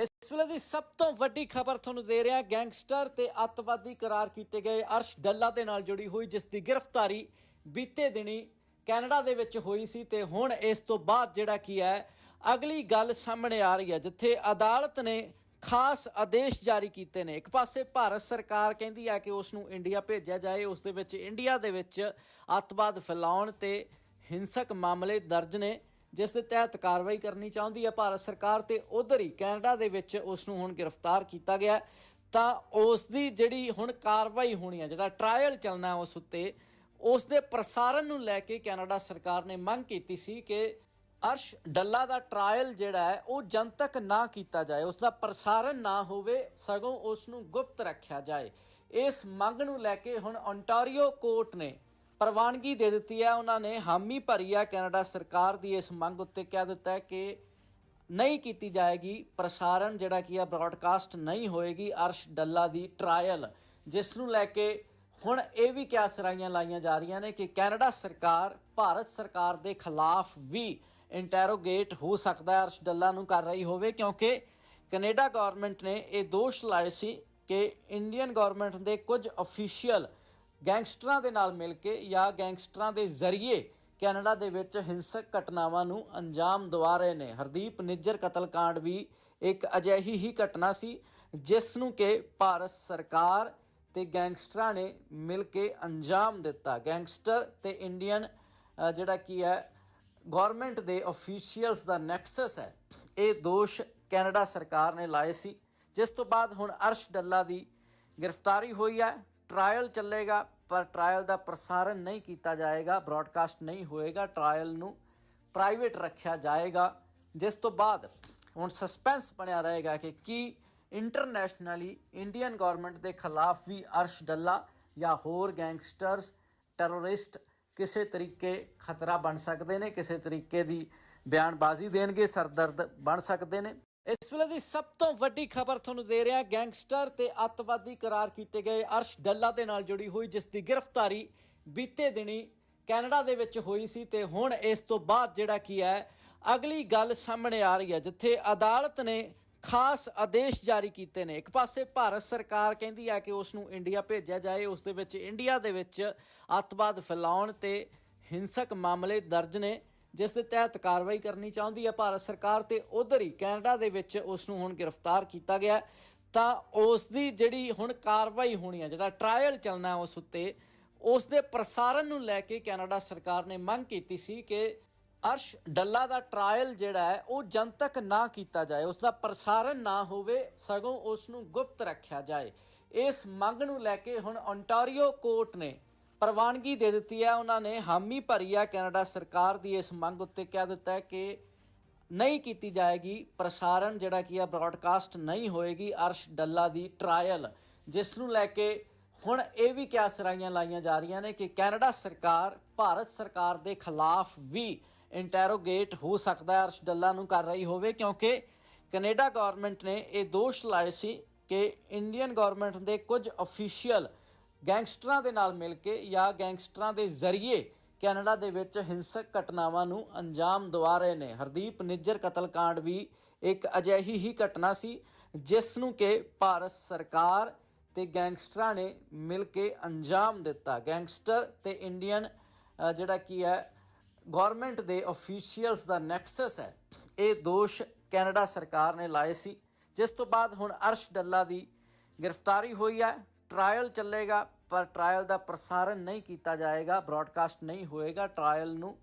ਇਸ ਵੇਲੇ ਦੀ ਸਭ ਤੋਂ ਵੱਡੀ ਖਬਰ ਤੁਹਾਨੂੰ ਦੇ ਰਿਹਾ ਗੈਂਗਸਟਰ ਤੇ ਅੱਤਵਾਦੀ ਕਰਾਰ ਕੀਤੇ ਗਏ ਅਰਸ਼ ਡੱਲਾ ਦੇ ਨਾਲ ਜੁੜੀ ਹੋਈ, ਜਿਸ ਦੀ ਗ੍ਰਿਫਤਾਰੀ ਬੀਤੇ ਦਿਨੀ ਕੈਨੇਡਾ ਦੇ ਵਿੱਚ ਹੋਈ ਸੀ ਤੇ ਹੁਣ ਇਸ ਤੋਂ ਬਾਅਦ ਜਿਹੜਾ ਕੀ ਹੈ, ਅਗਲੀ ਗੱਲ ਸਾਹਮਣੇ ਆ ਰਹੀ ਹੈ, ਜਿੱਥੇ ਅਦਾਲਤ ਨੇ ਖਾਸ ਆਦੇਸ਼ ਜਾਰੀ ਕੀਤੇ ਨੇ। ਇੱਕ ਪਾਸੇ ਭਾਰਤ ਸਰਕਾਰ ਕਹਿੰਦੀ ਹੈ ਕਿ ਉਸ ਨੂੰ ਇੰਡੀਆ ਭੇਜਿਆ ਜਾਏ, ਉਸ ਦੇ ਵਿੱਚ ਇੰਡੀਆ ਦੇ ਵਿੱਚ ਅੱਤਵਾਦ ਫੈਲਾਉਣ ਤੇ ਹਿੰਸਕ ਮਾਮਲੇ ਦਰਜ ਨੇ। ਜਿਸ ਦੇ ਤਹਿਤ ਕਾਰਵਾਈ ਕਰਨੀ ਚਾਹੁੰਦੀ ਹੈ, ਭਾਰਤ ਸਰਕਾਰ ਤੇ ਉਧਰ ਹੀ ਕੈਨੇਡਾ ਦੇ ਵਿੱਚ ਉਸ ਨੂੰ ਹੁਣ ਗ੍ਰਿਫਤਾਰ ਕੀਤਾ ਗਿਆ ਤਾਂ ਉਸ ਦੀ ਜਿਹੜੀ ਹੁਣ ਕਾਰਵਾਈ ਹੋਣੀ ਹੈ, ਜਿਹੜਾ ਟ੍ਰਾਇਲ ਚੱਲਣਾ ਉਸ ਉੱਤੇ, ਉਸ ਦੇ ਪ੍ਰਸਾਰਣ ਨੂੰ ਲੈ ਕੇ ਕੈਨੇਡਾ ਸਰਕਾਰ ਨੇ ਮੰਗ ਕੀਤੀ ਸੀ ਕਿ ਅਰਸ਼ ਡੱਲਾ ਦਾ ਟ੍ਰਾਇਲ ਜਿਹੜਾ ਹੈ, ਉਹ ਜਨਤਕ ਨਾ ਕੀਤਾ ਜਾਏ। ਉਸ ਦਾ ਪ੍ਰਸਾਰਣ ਨਾ ਹੋਵੇ, ਸਗੋਂ ਉਸ ਨੂੰ ਗੁਪਤ ਰੱਖਿਆ ਜਾਏ। ਇਸ ਮੰਗ ਨੂੰ ਲੈ ਕੇ ਹੁਣ ਓਨਟਾਰੀਓ ਕੋਰਟ ਨੇ ਪ੍ਰਵਾਨਗੀ ਦੇ ਦਿੱਤੀ ਹੈ। ਉਹਨਾਂ ਨੇ ਹਾਮੀ ਭਰੀ ਹੈ। ਕੈਨੇਡਾ ਸਰਕਾਰ ਦੀ ਇਸ ਮੰਗ ਉੱਤੇ ਕਹਿ ਦਿੱਤਾ ਹੈ ਕਿ ਨਹੀਂ ਕੀਤੀ ਜਾਏਗੀ। ਪ੍ਰਸਾਰਣ ਜਿਹੜਾ ਕੀ ਆ ਬ੍ਰਾਡਕਾਸਟ ਨਹੀਂ ਹੋਏਗੀ। ਅਰਸ਼ ਡੱਲਾ ਦੀ ਟ੍ਰਾਇਲ ਜਿਸ ਨੂੰ ਲੈ ਕੇ ਹੁਣ ਇਹ ਵੀ ਕਿਆ ਸਰਾਈਆਂ ਲਾਈਆਂ ਜਾ ਰਹੀਆਂ ਨੇ ਕਿ ਕੈਨੇਡਾ ਸਰਕਾਰ, ਭਾਰਤ ਸਰਕਾਰ ਦੇ ਖਿਲਾਫ ਵੀ ਇੰਟਰੋਗੇਟ ਹੋ ਸਕਦਾ ਹੈ। ਅਰਸ਼ ਡੱਲਾ ਨੂੰ ਕਰ ਰਹੀ ਹੋਵੇ ਕਿਉਂਕਿ ਕੈਨੇਡਾ ਗਵਰਨਮੈਂਟ ਨੇ ਇਹ ਦੋਸ਼ ਲਾਏ ਸੀ ਕਿ ਇੰਡੀਅਨ ਗਵਰਨਮੈਂਟ ਦੇ ਕੁਝ ਅਫੀਸ਼ੀਅਲ ਗੈਂਗਸਟਰਾਂ ਦੇ ਨਾਲ ਮਿਲ ਕੇ ਜਾਂ ਗੈਂਗਸਟਰਾਂ ਦੇ ਜ਼ਰੀਏ ਕੈਨੇਡਾ ਦੇ ਵਿੱਚ ਹਿੰਸਕ ਘਟਨਾਵਾਂ ਨੂੰ ਅੰਜਾਮ ਦਵਾ ਰਹੇ ਨੇ। ਹਰਦੀਪ ਨਿੱਜਰ ਕਤਲकांड ਵੀ ਇੱਕ ਅਜਿਹੀ ਹੀ ਘਟਨਾ ਸੀ, ਜਿਸ ਨੂੰ ਕਿ ਭਾਰਤ ਸਰਕਾਰ ਤੇ ਗੈਂਗਸਟਰਾਂ ਨੇ ਮਿਲ ਕੇ ਅੰਜਾਮ ਦਿੱਤਾ। ਗੈਂਗਸਟਰ ਤੇ ਇੰਡੀਅਨ ਜਿਹੜਾ ਕੀ ਹੈ, ਗਵਰਨਮੈਂਟ ਦੇ ਅਫੀਸ਼ੀਅਲਸ ਦਾ ਨੈਕਸਸ ਹੈ। ਇਹ ਦੋਸ਼ ਕੈਨੇਡਾ ਸਰਕਾਰ ਨੇ ਲਾਏ ਸੀ, ਜਿਸ ਤੋਂ ਬਾਅਦ ਹੁਣ ਅਰਸ਼ ਡੱਲਾ ਦੀ ਗ੍ਰਿਫਤਾਰੀ ਹੋਈ ਹੈ। ਟ੍ਰਾਇਲ ਚੱਲੇਗਾ, ਪਰ ਟ੍ਰਾਇਲ ਦਾ ਪ੍ਰਸਾਰਣ ਨਹੀਂ ਕੀਤਾ ਜਾਏਗਾ, ਬ੍ਰਾਡਕਾਸਟ ਨਹੀਂ ਹੋਏਗਾ, ਟ੍ਰਾਇਲ ਨੂੰ ਪ੍ਰਾਈਵੇਟ ਰੱਖਿਆ ਜਾਏਗਾ, ਜਿਸ ਤੋਂ ਬਾਅਦ ਹੁਣ ਸਸਪੈਂਸ ਬਣਿਆ ਰਹੇਗਾ ਕਿ ਕੀ ਇੰਟਰਨੈਸ਼ਨਲੀ ਇੰਡੀਅਨ ਗਵਰਨਮੈਂਟ ਦੇ ਖਿਲਾਫ ਵੀ ਅਰਸ਼ ਡੱਲਾ ਜਾਂ ਹੋਰ ਗੈਂਗਸਟਰਸ, ਟੈਰਰਿਸਟ ਕਿਸੇ ਤਰੀਕੇ ਖਤਰਾ ਬਣ ਸਕਦੇ ਨੇ, ਕਿਸੇ ਤਰੀਕੇ ਦੀ ਬਿਆਨਬਾਜ਼ੀ ਦੇਣਗੇ, ਸਰਦਰਦ ਬਣ ਸਕਦੇ ਨੇ। ਇਸ ਵੇਲੇ ਦੀ ਸਭ ਤੋਂ ਵੱਡੀ ਖਬਰ ਤੁਹਾਨੂੰ ਦੇ ਰਿਹਾ ਗੈਂਗਸਟਰ ਤੇ ਅੱਤਵਾਦੀ ਕਰਾਰ ਕੀਤੇ ਗਏ ਅਰਸ਼ ਡੱਲਾ ਦੇ ਨਾਲ ਜੁੜੀ ਹੋਈ, ਜਿਸ ਦੀ ਗ੍ਰਿਫਤਾਰੀ ਬੀਤੇ ਦਿਨੀ ਕੈਨੇਡਾ ਦੇ ਵਿੱਚ ਹੋਈ ਸੀ ਤੇ ਹੁਣ ਇਸ ਤੋਂ ਬਾਅਦ ਜਿਹੜਾ ਕੀ ਹੈ, ਅਗਲੀ ਗੱਲ ਸਾਹਮਣੇ ਆ ਰਹੀ ਹੈ, ਜਿੱਥੇ ਅਦਾਲਤ ਨੇ ਖਾਸ ਆਦੇਸ਼ ਜਾਰੀ ਕੀਤੇ ਨੇ। ਇੱਕ ਪਾਸੇ ਭਾਰਤ ਸਰਕਾਰ ਕਹਿੰਦੀ ਹੈ ਕਿ ਉਸ ਨੂੰ ਇੰਡੀਆ ਭੇਜਿਆ ਜਾਏ, ਉਸ ਦੇ ਵਿੱਚ ਇੰਡੀਆ ਦੇ ਵਿੱਚ ਅੱਤਵਾਦ ਫੈਲਾਉਣ ਤੇ ਹਿੰਸਕ ਮਾਮਲੇ ਦਰਜ ਨੇ। ਜਿਸ ਦੇ ਤਹਿਤ ਕਾਰਵਾਈ ਕਰਨੀ ਚਾਹੁੰਦੀ ਹੈ, ਭਾਰਤ ਸਰਕਾਰ ਤੇ ਉਧਰ ਹੀ ਕੈਨੇਡਾ ਦੇ ਵਿੱਚ ਉਸ ਨੂੰ ਹੁਣ ਗ੍ਰਿਫਤਾਰ ਕੀਤਾ ਗਿਆ ਤਾਂ ਉਸ ਦੀ ਜਿਹੜੀ ਹੁਣ ਕਾਰਵਾਈ ਹੋਣੀ ਹੈ, ਜਿਹੜਾ ਟ੍ਰਾਇਲ ਚੱਲਣਾ ਉਸ ਉੱਤੇ ਉਸ ਦੇ ਪ੍ਰਸਾਰਣ ਨੂੰ ਲੈ ਕੇ ਕੈਨੇਡਾ ਸਰਕਾਰ ਨੇ ਮੰਗ ਕੀਤੀ ਸੀ ਕਿ ਅਰਸ਼ ਡੱਲਾ ਦਾ ਟ੍ਰਾਇਲ ਜਿਹੜਾ ਹੈ, ਉਹ ਜਨਤਕ ਨਾ ਕੀਤਾ ਜਾਏ। ਉਸ ਦਾ ਪ੍ਰਸਾਰਣ ਨਾ ਹੋਵੇ, ਸਗੋਂ ਉਸ ਨੂੰ ਗੁਪਤ ਰੱਖਿਆ ਜਾਏ। ਇਸ ਮੰਗ ਨੂੰ ਲੈ ਕੇ ਹੁਣ ਓਨਟਾਰੀਓ ਕੋਰਟ ਨੇ ਪ੍ਰਵਾਨਗੀ ਦੇ ਦਿੱਤੀ ਹੈ। ਉਹਨਾਂ ਨੇ ਹਾਮੀ ਭਰੀ ਹੈ। ਕੈਨੇਡਾ ਸਰਕਾਰ ਦੀ ਇਸ ਮੰਗ ਉੱਤੇ ਕਹਿ ਦਿੱਤਾ ਹੈ ਕਿ ਨਹੀਂ ਕੀਤੀ ਜਾਏਗੀ। ਪ੍ਰਸਾਰਣ ਜਿਹੜਾ ਕੀ ਆ ਬ੍ਰਾਡਕਾਸਟ ਨਹੀਂ ਹੋਏਗੀ। ਅਰਸ਼ ਡੱਲਾ ਦੀ ਟ੍ਰਾਇਲ ਜਿਸ ਨੂੰ ਲੈ ਕੇ ਹੁਣ ਇਹ ਵੀ ਕਿਆ ਸਰਾਈਆਂ ਲਾਈਆਂ ਜਾ ਰਹੀਆਂ ਨੇ ਕਿ ਕੈਨੇਡਾ ਸਰਕਾਰ, ਭਾਰਤ ਸਰਕਾਰ ਦੇ ਖਿਲਾਫ ਵੀ ਇੰਟਰੋਗੇਟ ਹੋ ਸਕਦਾ ਹੈ। ਅਰਸ਼ ਡੱਲਾ ਨੂੰ ਕਰ ਰਹੀ ਹੋਵੇ ਕਿਉਂਕਿ ਕੈਨੇਡਾ ਗਵਰਨਮੈਂਟ ਨੇ ਇਹ ਦੋਸ਼ ਲਾਏ ਸੀ ਕਿ ਇੰਡੀਅਨ ਗਵਰਨਮੈਂਟ ਦੇ ਕੁਝ ਅਫੀਸ਼ੀਅਲ ਗੈਂਗਸਟਰਾਂ ਦੇ ਨਾਲ ਮਿਲ ਕੇ ਜਾਂ ਗੈਂਗਸਟਰਾਂ ਦੇ ਜ਼ਰੀਏ ਕੈਨੇਡਾ ਦੇ ਵਿੱਚ ਹਿੰਸਕ ਘਟਨਾਵਾਂ ਨੂੰ ਅੰਜਾਮ ਦਵਾ ਰਹੇ ਨੇ। ਹਰਦੀਪ ਨਿੱਜਰ ਕਤਲकांड ਵੀ ਇੱਕ ਅਜਿਹੀ ਹੀ ਘਟਨਾ ਸੀ, ਜਿਸ ਨੂੰ ਕਿ ਭਾਰਤ ਸਰਕਾਰ ਤੇ ਗੈਂਗਸਟਰਾਂ ਨੇ ਮਿਲ ਕੇ ਅੰਜਾਮ ਦਿੱਤਾ। ਗੈਂਗਸਟਰ ਤੇ ਇੰਡੀਅਨ ਜਿਹੜਾ ਕੀ ਹੈ, ਗਵਰਨਮੈਂਟ ਦੇ ਅਫੀਸ਼ੀਅਲਸ ਦਾ ਨੈਕਸਸ ਹੈ। ਇਹ ਦੋਸ਼ ਕੈਨੇਡਾ ਸਰਕਾਰ ਨੇ ਲਾਏ ਸੀ, ਜਿਸ ਤੋਂ ਬਾਅਦ ਹੁਣ ਅਰਸ਼ ਡੱਲਾ ਦੀ ਗ੍ਰਿਫਤਾਰੀ ਹੋਈ ਹੈ। ਟ੍ਰਾਇਲ ਚੱਲੇਗਾ, ਪਰ ਟ੍ਰਾਇਲ ਦਾ ਪ੍ਰਸਾਰਣ ਨਹੀਂ ਕੀਤਾ ਜਾਏਗਾ ਬ੍ਰਾਡਕਾਸਟ ਨਹੀਂ ਹੋਏਗਾ ਟ੍ਰਾਇਲ ਨੂੰ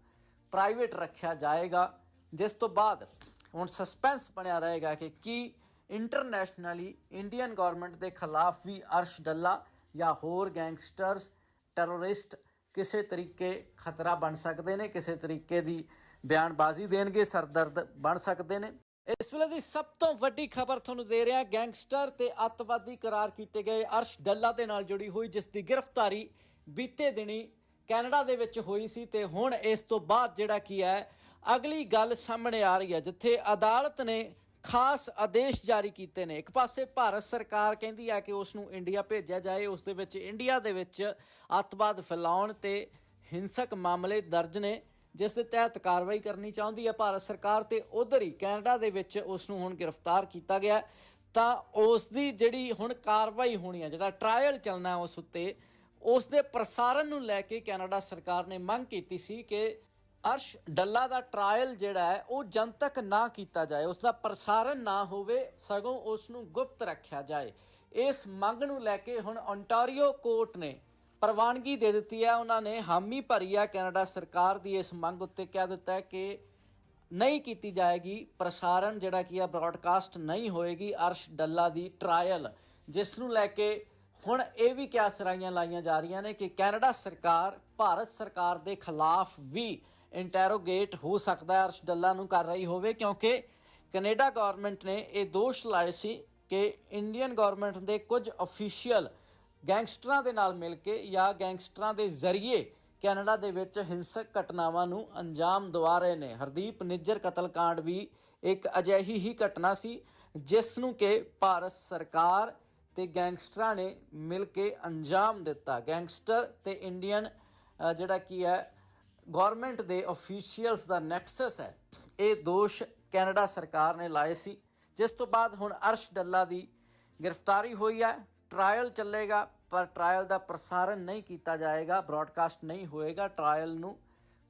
ਪ੍ਰਾਈਵੇਟ ਰੱਖਿਆ ਜਾਏਗਾ, ਜਿਸ ਤੋਂ ਬਾਅਦ ਹੁਣ ਸਸਪੈਂਸ ਬਣਿਆ ਰਹੇਗਾ ਕਿ ਕੀ ਇੰਟਰਨੈਸ਼ਨਲੀ ਇੰਡੀਅਨ ਗਵਰਨਮੈਂਟ ਦੇ ਖਿਲਾਫ ਵੀ ਅਰਸ਼ ਡੱਲਾ ਜਾਂ ਹੋਰ ਗੈਂਗਸਟਰਸ ਟੈਰਰਿਸਟ ਕਿਸੇ ਤਰੀਕੇ ਖਤਰਾ ਬਣ ਸਕਦੇ ਨੇ, ਕਿਸੇ ਤਰੀਕੇ ਦੀ ਬਿਆਨਬਾਜ਼ੀ ਦੇਣਗੇ, ਸਰਦਰਦ ਬਣ ਸਕਦੇ ਨੇ। ਇਸ ਵੇਲੇ ਦੀ ਸਭ ਤੋਂ ਵੱਡੀ ਖਬਰ ਤੁਹਾਨੂੰ ਦੇ ਰਿਹਾ ਗੈਂਗਸਟਰ ਤੇ ਅੱਤਵਾਦੀ ਕਰਾਰ ਕੀਤੇ ਗਏ ਅਰਸ਼ ਡੱਲਾ ਦੇ ਨਾਲ ਜੁੜੀ ਹੋਈ, ਜਿਸ ਦੀ ਗ੍ਰਿਫਤਾਰੀ ਬੀਤੇ ਦਿਨੀ ਕੈਨੇਡਾ ਦੇ ਵਿੱਚ ਹੋਈ ਸੀ ਤੇ ਹੁਣ ਇਸ ਤੋਂ ਬਾਅਦ ਜਿਹੜਾ ਕੀ ਹੈ, ਅਗਲੀ ਗੱਲ ਸਾਹਮਣੇ ਆ ਰਹੀ ਹੈ, ਜਿੱਥੇ ਅਦਾਲਤ ਨੇ ਖਾਸ ਆਦੇਸ਼ ਜਾਰੀ ਕੀਤੇ ਨੇ। ਇੱਕ ਪਾਸੇ ਭਾਰਤ ਸਰਕਾਰ ਕਹਿੰਦੀ ਹੈ ਕਿ ਉਸ ਨੂੰ ਇੰਡੀਆ ਭੇਜਿਆ ਜਾਏ, ਉਸ ਦੇ ਵਿੱਚ ਇੰਡੀਆ ਦੇ ਵਿੱਚ ਅੱਤਵਾਦ ਫੈਲਾਉਣ ਤੇ ਹਿੰਸਕ ਮਾਮਲੇ ਦਰਜ ਨੇ। ਜਿਸ ਦੇ ਤਹਿਤ ਕਾਰਵਾਈ ਕਰਨੀ ਚਾਹੁੰਦੀ ਹੈ ਭਾਰਤ ਸਰਕਾਰ ਤੇ ਉਧਰ ਹੀ ਕੈਨੇਡਾ ਦੇ ਵਿੱਚ ਉਸ ਨੂੰ ਹੁਣ ਗ੍ਰਿਫਤਾਰ ਕੀਤਾ ਗਿਆ ਤਾਂ ਉਸ ਦੀ ਜਿਹੜੀ ਹੁਣ ਕਾਰਵਾਈ ਹੋਣੀ ਹੈ, ਜਿਹੜਾ ਟ੍ਰਾਇਲ ਚੱਲਣਾ ਉਸ ਉੱਤੇ, ਉਸ ਦੇ ਪ੍ਰਸਾਰਣ ਨੂੰ ਲੈ ਕੇ ਕੈਨੇਡਾ ਸਰਕਾਰ ਨੇ ਮੰਗ ਕੀਤੀ ਸੀ ਕਿ ਅਰਸ਼ ਡੱਲਾ ਦਾ ਟ੍ਰਾਇਲ ਜਿਹੜਾ ਹੈ, ਉਹ ਜਨਤਕ ਨਾ ਕੀਤਾ ਜਾਏ, ਉਸ ਦਾ ਪ੍ਰਸਾਰਣ ਨਾ ਹੋਵੇ, ਸਗੋਂ ਉਸ ਨੂੰ ਗੁਪਤ ਰੱਖਿਆ ਜਾਏ। ਇਸ ਮੰਗ ਨੂੰ ਲੈ ਕੇ ਹੁਣ ਓਨਟਾਰੀਓ ਕੋਰਟ ਨੇ ਪ੍ਰਵਾਨਗੀ ਦੇ ਦਿੱਤੀ ਹੈ। ਉਹਨਾਂ ਨੇ ਹਾਮੀ ਭਰੀ ਹੈ। ਕੈਨੇਡਾ ਸਰਕਾਰ ਦੀ ਇਸ ਮੰਗ ਉੱਤੇ ਕਹਿ ਦਿੱਤਾ ਹੈ ਕਿ ਨਹੀਂ ਕੀਤੀ ਜਾਏਗੀ। ਪ੍ਰਸਾਰਣ ਜਿਹੜਾ ਕੀ ਆ ਬ੍ਰਾਡਕਾਸਟ ਨਹੀਂ ਹੋਏਗੀ। ਅਰਸ਼ ਡੱਲਾ ਦੀ ਟ੍ਰਾਇਲ ਜਿਸ ਨੂੰ ਲੈ ਕੇ ਹੁਣ ਇਹ ਵੀ ਕਿਆ ਸਰਾਈਆਂ ਲਾਈਆਂ ਜਾ ਰਹੀਆਂ ਨੇ ਕਿ ਕੈਨੇਡਾ ਸਰਕਾਰ, ਭਾਰਤ ਸਰਕਾਰ ਦੇ ਖਿਲਾਫ ਵੀ ਇੰਟਰੋਗੇਟ ਹੋ ਸਕਦਾ ਹੈ। ਅਰਸ਼ ਡੱਲਾ ਨੂੰ ਕਰ ਰਹੀ ਹੋਵੇ, ਕਿਉਂਕਿ ਕੈਨੇਡਾ ਗਵਰਨਮੈਂਟ ਨੇ ਇਹ ਦੋਸ਼ ਲਾਏ ਸੀ ਕਿ ਇੰਡੀਅਨ ਗਵਰਨਮੈਂਟ ਦੇ ਕੁਝ ਅਫੀਸ਼ੀਅਲ ਗੈਂਗਸਟਰਾਂ ਦੇ ਨਾਲ ਮਿਲ ਕੇ ਜਾਂ ਗੈਂਗਸਟਰਾਂ ਦੇ ਜ਼ਰੀਏ ਕੈਨੇਡਾ ਦੇ ਵਿੱਚ ਹਿੰਸਕ ਘਟਨਾਵਾਂ ਨੂੰ ਅੰਜਾਮ ਦਵਾ ਰਹੇ ਨੇ। ਹਰਦੀਪ ਨਿੱਜਰ ਕਤਲकांड ਵੀ ਇੱਕ ਅਜਿਹੀ ਹੀ ਘਟਨਾ ਸੀ, ਜਿਸ ਨੂੰ ਕਿ ਭਾਰਤ ਸਰਕਾਰ ਤੇ ਗੈਂਗਸਟਰਾਂ ਨੇ ਮਿਲ ਕੇ ਅੰਜਾਮ ਦਿੱਤਾ। ਗੈਂਗਸਟਰ ਤੇ ਇੰਡੀਅਨ ਜਿਹੜਾ ਕੀ ਹੈ, ਗਵਰਨਮੈਂਟ ਦੇ ਅਫੀਸ਼ੀਅਲਸ ਦਾ ਨੈਕਸਸ ਹੈ। ਇਹ ਦੋਸ਼ ਕੈਨੇਡਾ ਸਰਕਾਰ ਨੇ ਲਾਏ ਸੀ, ਜਿਸ ਤੋਂ ਬਾਅਦ ਹੁਣ ਅਰਸ਼ ਡੱਲਾ ਦੀ ਗ੍ਰਿਫਤਾਰੀ ਹੋਈ ਹੈ। ਟ੍ਰਾਇਲ ਚੱਲੇਗਾ, ਪਰ ਟ੍ਰਾਇਲ ਦਾ ਪ੍ਰਸਾਰਣ ਨਹੀਂ ਕੀਤਾ ਜਾਏਗਾ ਬ੍ਰਾਡਕਾਸਟ ਨਹੀਂ ਹੋਏਗਾ ਟ੍ਰਾਇਲ ਨੂੰ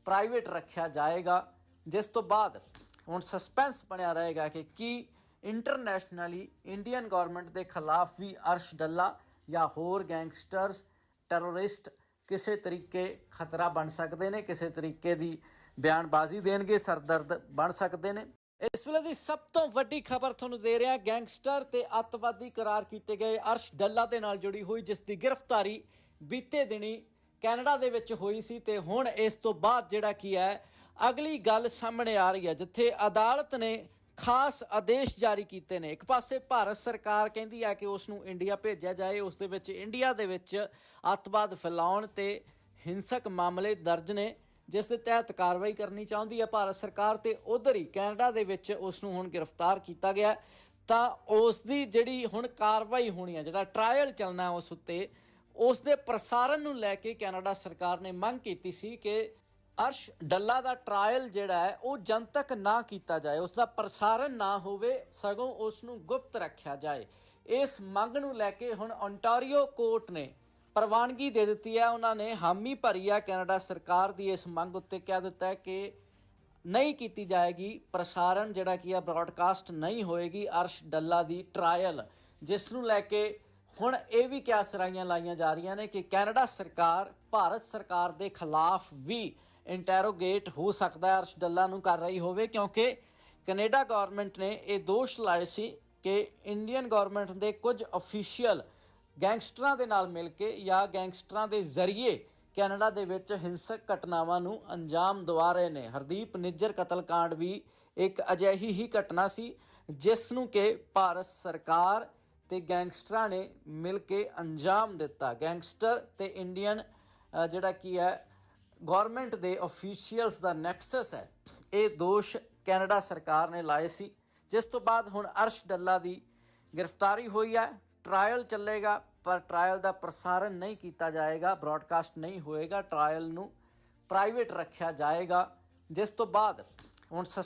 ਪ੍ਰਾਈਵੇਟ ਰੱਖਿਆ ਜਾਏਗਾ, ਜਿਸ ਤੋਂ ਬਾਅਦ ਹੁਣ ਸਸਪੈਂਸ ਬਣਿਆ ਰਹੇਗਾ ਕਿ ਕੀ ਇੰਟਰਨੈਸ਼ਨਲੀ ਇੰਡੀਅਨ ਗਵਰਨਮੈਂਟ ਦੇ ਖਿਲਾਫ ਵੀ ਅਰਸ਼ ਡੱਲਾ ਜਾਂ ਹੋਰ ਗੈਂਗਸਟਰਸ ਟੈਰਰਿਸਟ ਕਿਸੇ ਤਰੀਕੇ ਖਤਰਾ ਬਣ ਸਕਦੇ ਨੇ, ਕਿਸੇ ਤਰੀਕੇ ਦੀ ਬਿਆਨਬਾਜ਼ੀ ਦੇਣਗੇ, ਸਰਦਰਦ ਬਣ ਸਕਦੇ ਨੇ। ਇਸ ਵੇਲੇ ਦੀ ਸਭ ਤੋਂ ਵੱਡੀ ਖਬਰ ਤੁਹਾਨੂੰ ਦੇ ਰਿਹਾ ਗੈਂਗਸਟਰ ਤੇ ਅੱਤਵਾਦੀ ਕਰਾਰ ਕੀਤੇ ਗਏ ਅਰਸ਼ ਡੱਲਾ ਦੇ ਨਾਲ ਜੁੜੀ ਹੋਈ, ਜਿਸ ਦੀ ਗ੍ਰਿਫਤਾਰੀ ਬੀਤੇ ਦਿਨੀ ਕੈਨੇਡਾ ਦੇ ਵਿੱਚ ਹੋਈ ਸੀ ਤੇ ਹੁਣ ਇਸ ਤੋਂ ਬਾਅਦ ਜਿਹੜਾ ਕੀ ਹੈ, ਅਗਲੀ ਗੱਲ ਸਾਹਮਣੇ ਆ ਰਹੀ ਹੈ, ਜਿੱਥੇ ਅਦਾਲਤ ਨੇ ਖਾਸ ਆਦੇਸ਼ ਜਾਰੀ ਕੀਤੇ ਨੇ। ਇੱਕ ਪਾਸੇ ਭਾਰਤ ਸਰਕਾਰ ਕਹਿੰਦੀ ਹੈ ਕਿ ਉਸ ਨੂੰ ਇੰਡੀਆ ਭੇਜਿਆ ਜਾਏ, ਉਸ ਦੇ ਵਿੱਚ ਇੰਡੀਆ ਦੇ ਵਿੱਚ ਅੱਤਵਾਦ ਫੈਲਾਉਣ ਤੇ ਹਿੰਸਕ ਮਾਮਲੇ ਦਰਜ ਨੇ। ਜਿਸ ਦੇ ਤਹਿਤ ਕਾਰਵਾਈ ਕਰਨੀ ਚਾਹੁੰਦੀ ਹੈ ਭਾਰਤ ਸਰਕਾਰ ਤੇ ਉਧਰ ਹੀ ਕੈਨੇਡਾ ਦੇ ਵਿੱਚ ਉਸ ਨੂੰ ਹੁਣ ਗ੍ਰਿਫਤਾਰ ਕੀਤਾ ਗਿਆ ਤਾਂ ਉਸ ਦੀ ਜਿਹੜੀ ਹੁਣ ਕਾਰਵਾਈ ਹੋਣੀ ਹੈ, ਜਿਹੜਾ ਟ੍ਰਾਇਲ ਚੱਲਣਾ ਉਸ ਉੱਤੇ, ਉਸ ਦੇ ਪ੍ਰਸਾਰਣ ਨੂੰ ਲੈ ਕੇ ਕੈਨੇਡਾ ਸਰਕਾਰ ਨੇ ਮੰਗ ਕੀਤੀ ਸੀ ਕਿ ਅਰਸ਼ ਡੱਲਾ ਦਾ ਟ੍ਰਾਇਲ ਜਿਹੜਾ ਹੈ, ਉਹ ਜਨਤਕ ਨਾ ਕੀਤਾ ਜਾਏ। ਉਸ ਦਾ ਪ੍ਰਸਾਰਣ ਨਾ ਹੋਵੇ, ਸਗੋਂ ਉਸ ਨੂੰ ਗੁਪਤ ਰੱਖਿਆ ਜਾਏ। ਇਸ ਮੰਗ ਨੂੰ ਲੈ ਕੇ ਹੁਣ ਓਨਟਾਰੀਓ ਕੋਰਟ ਨੇ ਪ੍ਰਵਾਨਗੀ ਦੇ ਦਿੱਤੀ ਹੈ। ਉਹਨਾਂ ਨੇ ਹਾਮੀ ਭਰੀ ਹੈ। ਕੈਨੇਡਾ ਸਰਕਾਰ ਦੀ ਇਸ ਮੰਗ ਉੱਤੇ ਕਹਿ ਦਿੱਤਾ ਹੈ ਕਿ ਨਹੀਂ ਕੀਤੀ ਜਾਏਗੀ। ਪ੍ਰਸਾਰਣ ਜਿਹੜਾ ਕੀ ਆ ਬ੍ਰਾਡਕਾਸਟ ਨਹੀਂ ਹੋਏਗੀ। ਅਰਸ਼ ਡੱਲਾ ਦੀ ਟ੍ਰਾਇਲ ਜਿਸ ਨੂੰ ਲੈ ਕੇ ਹੁਣ ਇਹ ਵੀ ਕਿਆ ਸਰਾਈਆਂ ਲਾਈਆਂ ਜਾ ਰਹੀਆਂ ਨੇ ਕਿ ਕੈਨੇਡਾ ਸਰਕਾਰ, ਭਾਰਤ ਸਰਕਾਰ ਦੇ ਖਿਲਾਫ ਵੀ ਇੰਟਰੋਗੇਟ ਹੋ ਸਕਦਾ ਹੈ। ਅਰਸ਼ ਡੱਲਾ ਨੂੰ ਕਰ ਰਹੀ ਹੋਵੇ, ਕਿਉਂਕਿ ਕੈਨੇਡਾ ਗਵਰਨਮੈਂਟ ਨੇ ਇਹ ਦੋਸ਼ ਲਾਏ ਸੀ ਕਿ ਇੰਡੀਅਨ ਗਵਰਨਮੈਂਟ ਦੇ ਕੁਝ ਅਫੀਸ਼ੀਅਲ ਗੈਂਗਸਟਰਾਂ ਦੇ ਨਾਲ ਮਿਲ ਕੇ ਜਾਂ ਗੈਂਗਸਟਰਾਂ ਦੇ ਜ਼ਰੀਏ ਕੈਨੇਡਾ ਦੇ ਵਿੱਚ ਹਿੰਸਕ ਘਟਨਾਵਾਂ ਨੂੰ ਅੰਜਾਮ ਦਵਾ ਰਹੇ ਨੇ। ਹਰਦੀਪ ਨਿੱਜਰ ਕਤਲकांड ਵੀ ਇੱਕ ਅਜਿਹੀ ਹੀ ਘਟਨਾ ਸੀ, ਜਿਸ ਨੂੰ ਕਿ ਭਾਰਤ ਸਰਕਾਰ ਤੇ ਗੈਂਗਸਟਰਾਂ ਨੇ ਮਿਲ ਕੇ ਅੰਜਾਮ ਦਿੱਤਾ। ਗੈਂਗਸਟਰ ਤੇ ਇੰਡੀਅਨ ਜਿਹੜਾ ਕੀ ਹੈ, ਗਵਰਨਮੈਂਟ ਦੇ ਅਫੀਸ਼ੀਅਲਸ ਦਾ ਨੈਕਸਸ ਹੈ। ਇਹ ਦੋਸ਼ ਕੈਨੇਡਾ ਸਰਕਾਰ ਨੇ ਲਾਏ ਸੀ, ਜਿਸ ਤੋਂ ਬਾਅਦ ਹੁਣ ਅਰਸ਼ ਡੱਲਾ ਦੀ ਗ੍ਰਿਫਤਾਰੀ ਹੋਈ ਹੈ। ਟ੍ਰਾਇਲ ਚੱਲੇਗਾ, ਪਰ ਟ੍ਰਾਇਲ ਦਾ ਪ੍ਰਸਾਰਣ ਨਹੀਂ ਕੀਤਾ ਜਾਏਗਾ ਬ੍ਰਾਡਕਾਸਟ ਨਹੀਂ ਹੋਏਗਾ ਟ੍ਰਾਇਲ ਨੂੰ ਪ੍ਰਾਈਵੇਟ ਰੱਖਿਆ ਜਾਏਗਾ, ਜਿਸ ਤੋਂ ਬਾਅਦ ਹੁਣ ਸਸ